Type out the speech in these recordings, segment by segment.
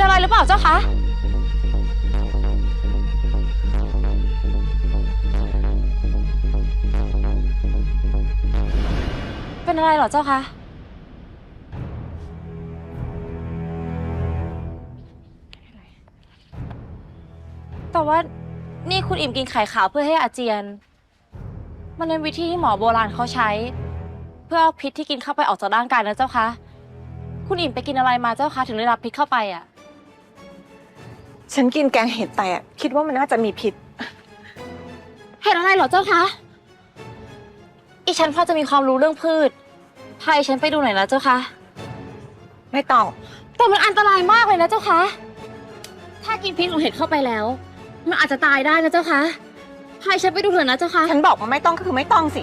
เอะไรหรือเปล่าเจ้าคะเป็นอะไรเหรอเจ้าคะแต่ว่านี่คุณอิ่มกินไข่ขาวเพื่อให้อาเจียน มันเป็นวิธีที่หมอโบราณเขาใช้ เพื่อเอาพิษที่กินเข้าไปออกจากร่างกายนะเจ้าคะ คุณอิ่มไปกินอะไรมาเจ้าคะถึงได้รับพิษเข้าไปอะ ฉันกินแกงเห็ดแต่คิดว่ามันน่าจะมีพิษ เห็นอะไรเหรอเจ้าคะ อีฉันพอจะมีความรู้เรื่องพืช พาอีฉันไปดูหน่อยนะเจ้าคะ ไม่ต้อง แต่มันอันตรายมากเลยนะเจ้าคะ ถ้ากินพิษของเห็ดเข้าไปแล้ว มันอาจจะตายได้นะเจ้าคะ พาอีฉันไปดูเถอะนะเจ้าคะ ฉันบอกว่าไม่ต้องก็คือไม่ต้องสิ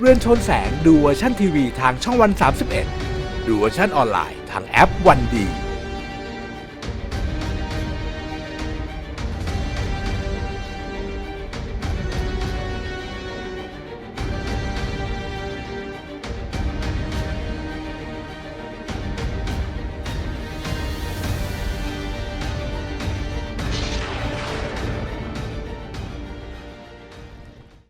เรือนชนแสงดูเวอร์ชันทีวีทางช่องวัน 31 ดูเวอร์ชันออนไลน์ทางแอปวันดี